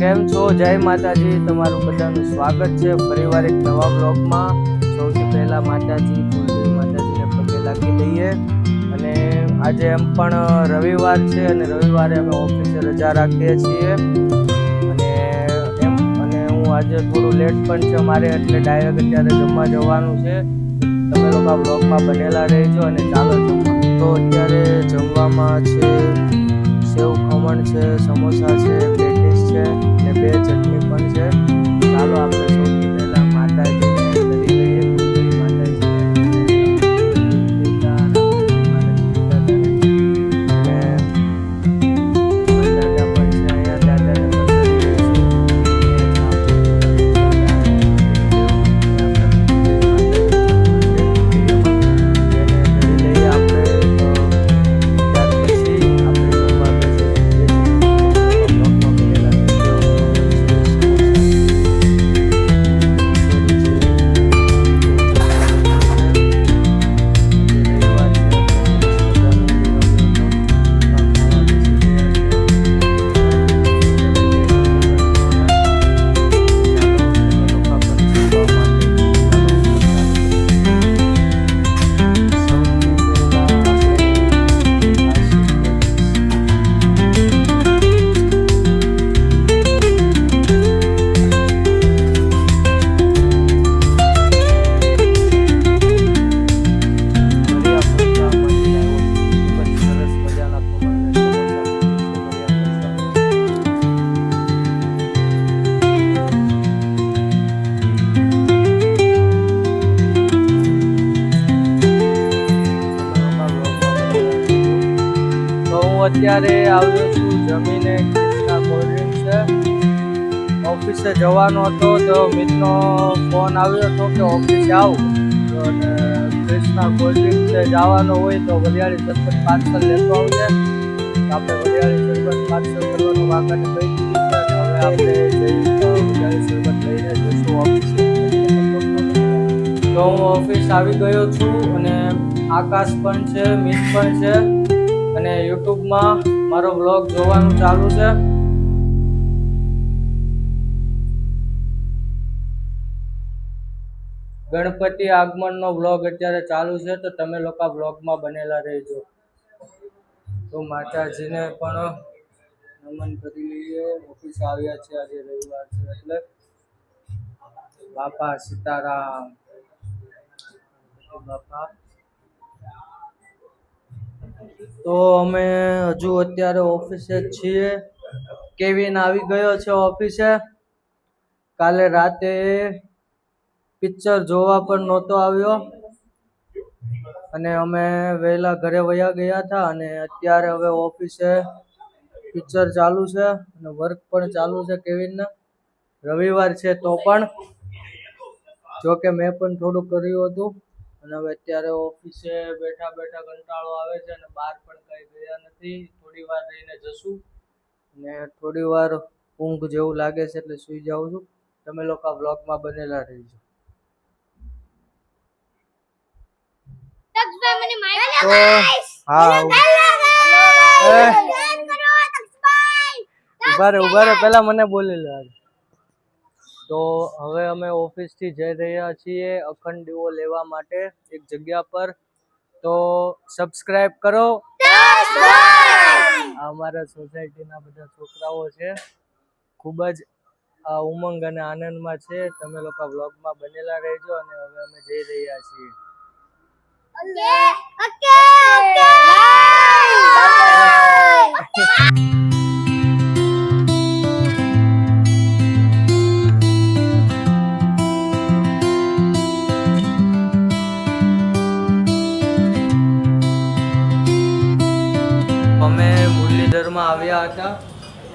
કેમ છો? જય માતાજી. તમારું બધાનું સ્વાગત છે ફરીવાર એક નવા બ્લોગમાં. સૌથી પહેલા માતાજી કુલદેવી માતાજીને પગે લાગી લઈએ અને આજે એમ પણ રવિવાર છે અને રવિવારે અમે ઓફિસે રજા રાખીએ છીએ. અને એમ, અને હું આજે થોડું લેટ પણ છે મારે એટલે ડાયરેક્ટ અત્યારે જમવા જવાનું છે. તમે લોકો બ્લોગમાં બનેલા રહેજો અને ચાલો તો અત્યારે જમવામાં છે સેવ ખમણ છે, સમોસા છે છે અને બે ચટણી પણ છે. ચાલો આપણે અત્યારે આવ્યો છું જમીને કૃષ્ણા કોલ્ડ છે. ઓફિસે જવાનો હતો તો મિત્રનો ફોન આવ્યો હતો કે ઓફિસે આવું. તો અને કૃષ્ણા કોલ્ડ છે, જવાનો હોય તો વરિયાળી સરબત પાર્સલ લેતો આવજે. આપણે વરિયાળી સરબત પાર્સલ કરવાનું વાંકાને કહી હવે આપણે વરિયાળી સરબત લઈને જઈશું ઓફિસે. તો હું ઓફિસ આવી ગયો છું અને આકાશ પણ છે, મિત પણ છે. અને યુટ્યુબમાં મારો બ્લોગ જોવાનું ચાલુ છે. ગણપતિ આગમનનો બ્લોગ અત્યારે ચાલુ છે, તો તમે લોકો બ્લોગમાં બનેલા રહેજો. તો માતાજીને પણ નમન કરી લઈએ. ઓફિસ આવ્યા છે આજે રવિવાર છે, એટલે બાપા સીતારામ. બાપા. તો અમે હજુ અત્યારે ઓફિસે જ છીએ. કેવિન આવી ગયો છે ઓફિસે. કાલે રાતે પિક્ચર જોવા પણ નહોતો આવ્યો. અને અમે વહેલા ઘરે વયા ગયા હતા અને અત્યારે હવે ઓફિસે પિક્ચર ચાલુ છે અને વર્ક પણ ચાલુ છે કેવિનને. રવિવાર છે તો પણ. જો કે મેં પણ થોડું કર્યું હતું. અને હવે અત્યારે ઓફિસે બેઠા બેઠા કંટાળો આવે છે અને બહાર પણ કઈ ગયા નથી. થોડી વાર રહીને જશું. ને થોડી વાર ઊંઘ જેવું લાગે છે એટલે સુઈ જાઉં છું. તમે લોકો આ બ્લોગમાં બનેલા રહીજો. તો હા ઊભા રે ઊભા રે પેલા મને બોલી લે આજે. તો હવે અમે ઓફિસથી જઈ રહ્યા છીએ અખંડ દીવો લેવા માટે એક જગ્યા પર. તો સબસ્ક્રાઇબ કરો. અમારા સોસાયટીના બધા છોકરાઓ છે. ખૂબ જ આ ઉમંગ અને આનંદમાં છે. તમે લોકો વ્લોગમાં બનેલા રહેજો અને હવે અમે જઈ રહ્યા છીએ. અમે મુરલીધરમાં આવ્યા હતા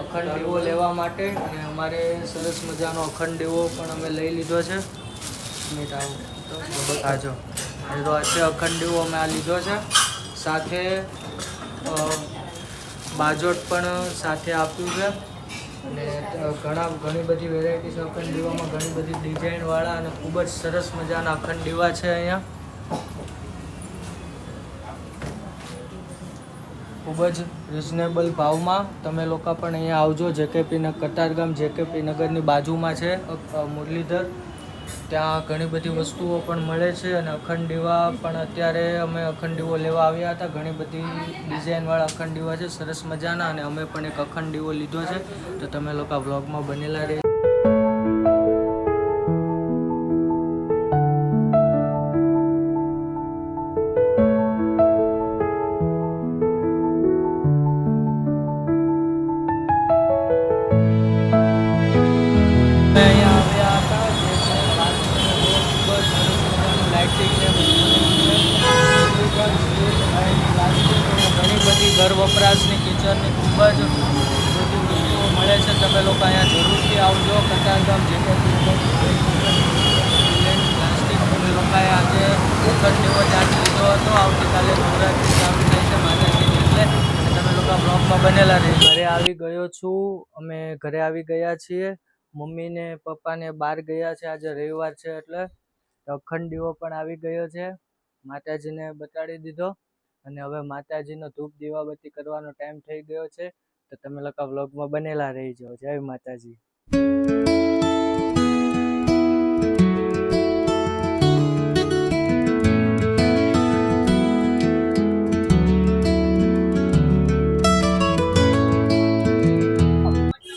અખંડ દીવો લેવા માટે અને અમારે સરસ મજાનો અખંડ દીવો પણ અમે લઈ લીધો છે. મિનિટ આવો આજો. તો આજે અખંડ દીવો અમે આ લીધો છે. સાથે બાજોટ પણ સાથે આપ્યું છે. અને ઘણા, ઘણી બધી વેરાયટીસ અખંડ દીવામાં ઘણી બધી ડિઝાઇનવાળા અને ખૂબ જ સરસ મજાના અખંડ દીવા છે અહીંયા. ખૂબ જ રિઝનેબલ ભાવમાં તમે લોકો પણ અહીંયા આવજો. જેકેપી કતારગામ જેકેપી નગરની બાજુમાં છે મુરલીધર. ત્યાં ઘણી બધી વસ્તુઓ પણ મળે છે અને અખંડ દીવા પણ અત્યારે અમે અખંડ દીવો લેવા આવ્યા હતા. ઘણી બધી ડિઝાઇનવાળા અખંડ છે, સરસ મજાના અને અમે પણ એક અખંડ દીવો લીધો છે. તો તમે લોકો વ્લોગમાં બનેલા રહે ઘર વપરાશની કિચનની ખૂબ જ બધી વસ્તુઓ મળે છે. તમે લોકો અહીંયા જરૂરથી આવજો. કતારગામ જે કે પ્લાસ્ટિક, તમે લોકોએ આજે જેવો ચાર્જ લીધો હતો. આવતીકાલે નવરાત્રિ ચાલુ થાય છે માતાજીની એટલે તમે લોકો બ્લોગમાં બનેલા રહે ઘરે આવી ગયો છું. અમે ઘરે આવી ગયા છીએ. મમ્મી ને પપ્પા ને બહાર ગયા છે. આજે રવિવાર છે એટલે અખંડ દીવો પણ આવી ગયો છે. માતાજીને બતાડી દીધો. અને હવે માતાજીનો ધૂપ દીવાબત્તી કરવાનો ટાઈમ થઈ ગયો છે, તો તમે લોકો વ્લોગમાં બનેલા રહીજો. જય માતાજી.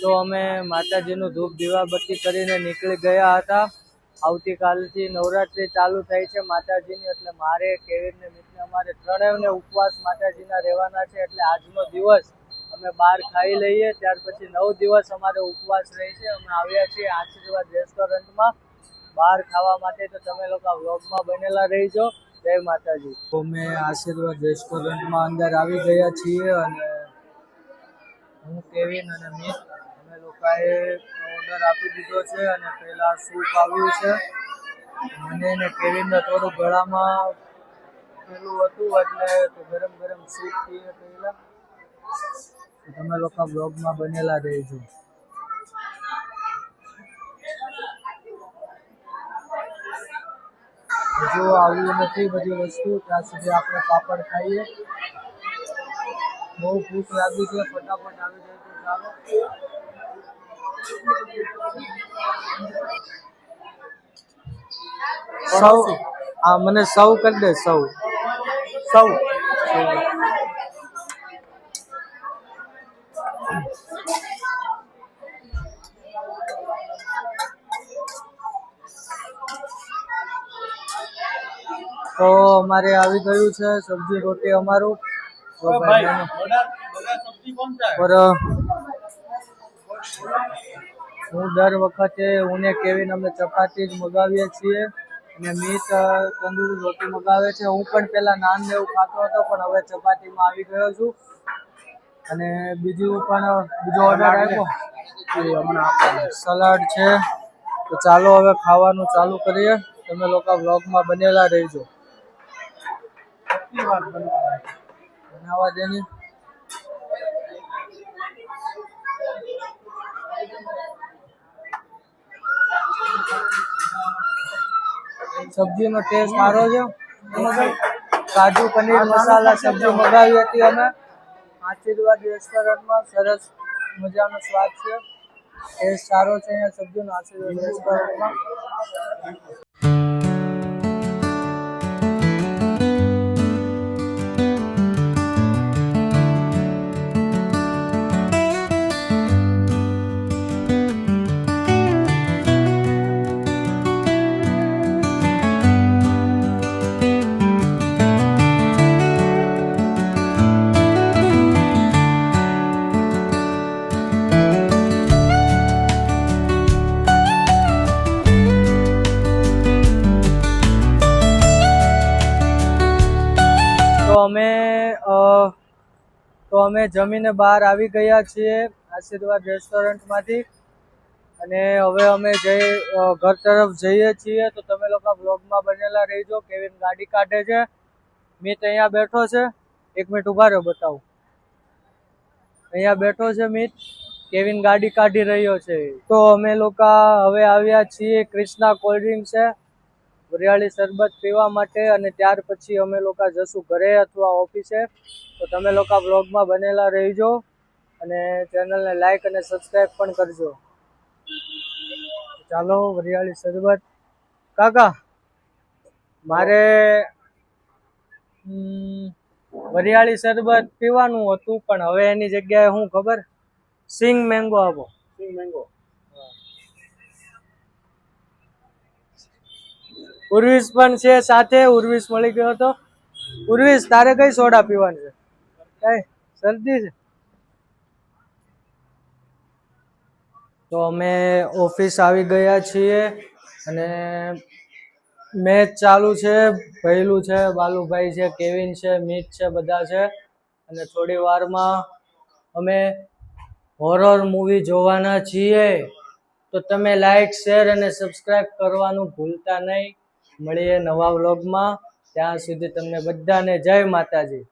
તો અમે માતાજીનું ધૂપ દીવાબત્તી કરીને નીકળી ગયા હતા. આવતીકાલથી નવરાત્રિ ચાલુ થાય છે માતાજીની, એટલે મારે, કેવીરને, મિતને, અમારે ત્રણેયને ઉપવાસ માતાજીના રહેવાના છે, એટલે આજનો દિવસ અમે બહાર ખાઈ લઈએ, ત્યાર પછી નવ દિવસ અમારે ઉપવાસ રહે છે, અમે આવ્યા છીએ આશીર્વાદ રેસ્ટોરન્ટમાં. બહાર ખાવા માટે તો તમે લોકો વ્લોગમાં બનેલા રહીજો. જય માતાજી. અમે આશીર્વાદ રેસ્ટોરન્ટમાં અંદર આવી ગયા છીએ અને હું કેવિન અને મિત અમે લોકોએ ઓર્ડર આપી દીધો છે અને પહેલા સૂપ આવ્યું છે. મને ને કેવિનને થોડું ગળામાં પેલું હતું એટલે ગરમ ગરમ સૂપ પીએ પહેલા તમે લોકો બ્લોગમાં બનેલા રહેજો. જો આવ્યું નથી બધી વસ્તુ, ત્યાં સુધી આપણે પાપડ ખાઈએ. બહુ ભૂખ લાગી છે, ફટાફટ આવી જાય તો ચાલો. સૌ હા મને સૌ કરી દે સૌ. સૌ. તો અમારે આવી ગયું છે સબ્જી રોટી અમારું. પર હું દર વખતે હું ને કેવીન અમે ચપાતી જ મગાવીએ છીએ. અને મીત તંદુરી રોટી મગાવે છે. હું પણ પેલા નાન ને એવું ખાતો હતો પણ હવે ચપાતીમાં આવી ગયો છું. અને બીજું પણ બીજો ઓર્ડર આપ્યો? સલાડ છે. તો ચાલો હવે ખાવાનું ચાલુ કરીએ. તમે લોકો વ્લોગમાં બનેલા રહેજો. બનાવવા દેની? સબ્જીનો ટેસ્ટ સારો છે. કાજુ, પનીર, મસાલા, સબ્જી મગાવી હતી અમે. આશીર્વાદ રેસ્ટોરન્ટમાં સરસ મજાનો સ્વાદ છે. ટેસ્ટ સારો છે અહીંયા સબ્જીનો આશીર્વાદ રેસ્ટોરન્ટમાં. અમે જમીને બહાર આવી ગયા છીએ આશીર્વાદ રેસ્ટોરન્ટમાંથી. અને હવે અમે જઈ ઘર તરફ જઈએ છીએ, તો તમે લોકો બ્લોગમાં બનેલા રહીજો. કેવિન ગાડી કાઢે છે. મિત અહીંયા બેઠો છે. એક મિનિટ ઊભા રહ્યો બતાવું. અહીંયા બેઠો છે મિત. કેવિન ગાડી કાઢી રહ્યો છે. તો અમે લોકો હવે આવ્યા છીએ ક્રિષ્ના કોલ્ડ છે. વરિયાળી શરબત પીવા માટે અને ત્યાર પછી અમે લોકો જશું ઘરે અથવા ઓફિસે. તો તમે લોકો બ્લોગમાં બનેલા રહેજો અને ચેનલને લાઈક અને સબસ્ક્રાઈબ પણ કરજો. ચાલો, વરિયાળી શરબત. કાકા, મારે વરિયાળી શરબત પીવાનું હતું, પણ હવે એની જગ્યાએ શું ખબર? સિંગ મેંગો આપો સિંગ મેંગો. ઉર્વિસ પણ છે સાથે ઉર્વિસ મળી ગયો હતો. ઉર્વિસ તારે કઈ સોડા પીવાની છે? કઈ? શરદી છે? તો અમે ઓફિસ આવી ગયા છીએ અને મેચ ચાલુ છે પહેલું છે, બાલુભાઈ છે, કેવિન છે, મીત છે, બધા છે. અને થોડી વારમાં અમે હોરર મૂવી જોવાના છીએ. તો તમે લાઈક શેર અને સબસ્ક્રાઈબ કરવાનું ભૂલતા નહીં. મળીએ નવા વ્લોગમાં. ત્યાં સુધી તમને બધાને જય માતાજી.